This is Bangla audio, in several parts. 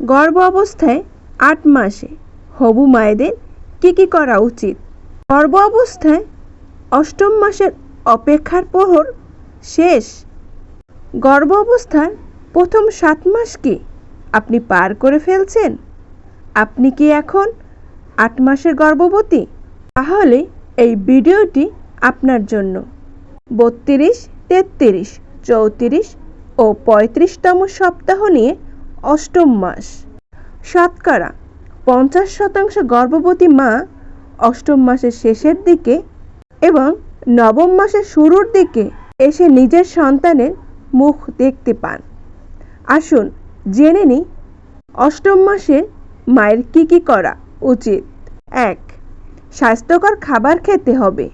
গর্ভ অবস্থায় আট মাসে। হবু মায়েদের কী কী করা উচিত? গর্ভ অবস্থায় অষ্টম মাসের অপেক্ষার প্রহর শেষ। গর্ভ অবস্থার প্রথম সাত মাস কি আপনি পার করে ফেলছেন? আপনি কি এখন আট মাসের গর্ভবতী? তাহলে এই ভিডিওটি আপনার জন্য। বত্রিশ তেত্রিশ চৌত্রিশ ও পঁয়ত্রিশতম সপ্তাহ নিয়ে অষ্টম মাস। শতকরা পঞ্চাশ শতাংশ গর্ভবতী মা অষ্টম মাসের শেষের দিকে এবং নবম মাসের শুরুর দিকে এসে নিজের সন্তানের মুখ দেখতে পান। আসুন জেনে নিই, অষ্টম মাসে মায়ের কী কী করা উচিত? এক, স্বাস্থ্যকর খাবার খেতে হবে।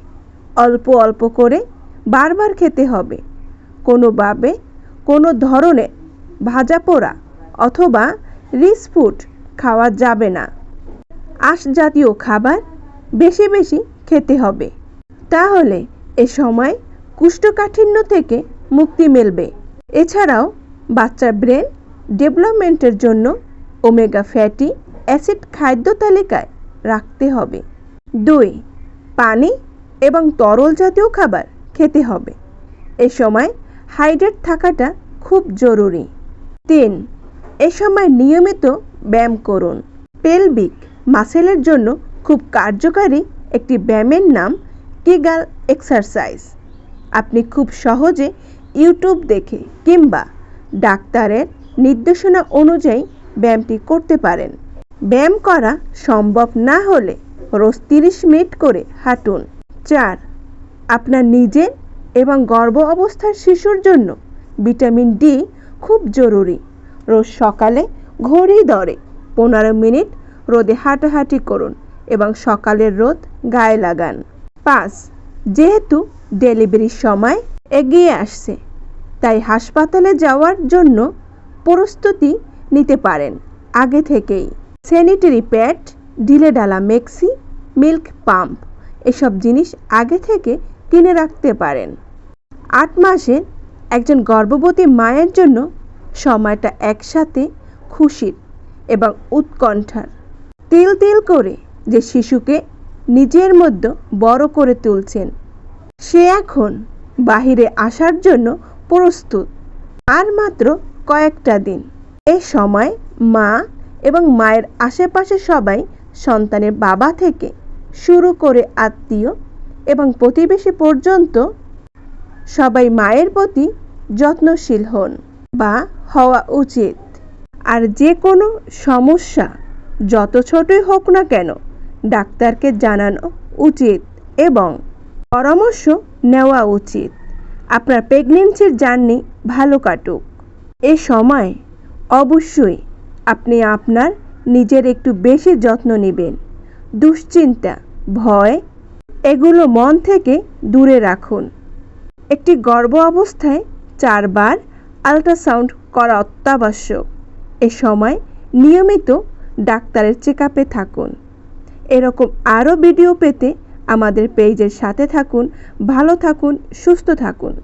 অল্প অল্প করে বারবার খেতে হবে। কোনোভাবে কোনো ধরনের ভাজা পোড়া অথবা রিচ ফুড খাওয়া যাবে না। আঁশ জাতীয় খাবার বেশি বেশি খেতে হবে। তাহলে এ সময় কুষ্ঠকাঠিন্য থেকে মুক্তি মিলবে। এছাড়াও বাচ্চার ব্রেন ডেভেলপমেন্টের জন্য ওমেগা ফ্যাটি অ্যাসিড খাদ্য তালিকায় রাখতে হবে। দুই, পানি এবং তরল জাতীয় খাবার খেতে হবে। এ সময় হাইড্রেট থাকাটা খুব জরুরি। তিন এ সময় নিয়মিত ব্যায়াম করুন। পেলভিক মাসেলের জন্য খুব কার্যকারী একটি ব্যায়ামের নাম কিগাল এক্সারসাইজ। আপনি খুব সহজে ইউটিউব দেখে কিংবা ডাক্তারের নির্দেশনা অনুযায়ী ব্যায়ামটি করতে পারেন। ব্যায়াম করা সম্ভব না হলে রোজ তিরিশ মিনিট করে হাঁটুন। চার, আপনার নিজের এবং গর্ভ অবস্থার শিশুর জন্য ভিটামিন ডি খুব জরুরি। রোজ সকালে ঘড়ি দরে পনেরো মিনিট রোদে হাঁটাহাঁটি করুন এবং সকালের রোদ গায়ে লাগান। পাঁচ, যেহেতু ডেলিভারির সময় এগিয়ে আসছে, তাই হাসপাতালে যাওয়ার জন্য প্রস্তুতি নিতে পারেন। আগে থেকেই স্যানিটারি প্যাড ঢিলে ডালা মেক্সি, মিল্ক পাম্প, এসব জিনিস আগে থেকে কিনে রাখতে পারেন। আট মাসের একজন গর্ভবতী মায়ের জন্য সময়টা একসাথে খুশির এবং উৎকণ্ঠার। তিল তিল করে যে শিশুকে নিজের মধ্যে বড় করে তুলছেন, সে এখন বাহিরে আসার জন্য প্রস্তুত। আর মাত্র কয়েকটা দিন। এ সময় মা এবং মায়ের আশেপাশে সবাই সন্তানের বাবা থেকে শুরু করে আত্মীয় এবং প্রতিবেশী পর্যন্ত সবাই মায়ের প্রতি যত্নশীল হন বা হওয়া উচিত। আর যে কোনো সমস্যা, যত ছোটই হোক না কেন, ডাক্তারকে জানানো উচিত এবং পরামর্শ নেওয়া উচিত। আপনার প্রেগনেন্সির জার্নি ভালো কাটুক। এ সময় অবশ্যই আপনি আপনার নিজের একটু বেশি যত্ন নেবেন। দুশ্চিন্তা, ভয়, এগুলো মন থেকে দূরে রাখুন। একটি গর্ভ অবস্থায় চারবার আল্ট্রাসাউন্ড করা অত্যাবশ্যক। এ সময় নিয়মিত ডাক্তারের চেক থাকুন। এরকম আরও ভিডিও পেতে আমাদের পেজের সাথে থাকুন, ভালো থাকুন, সুস্থ থাকুন।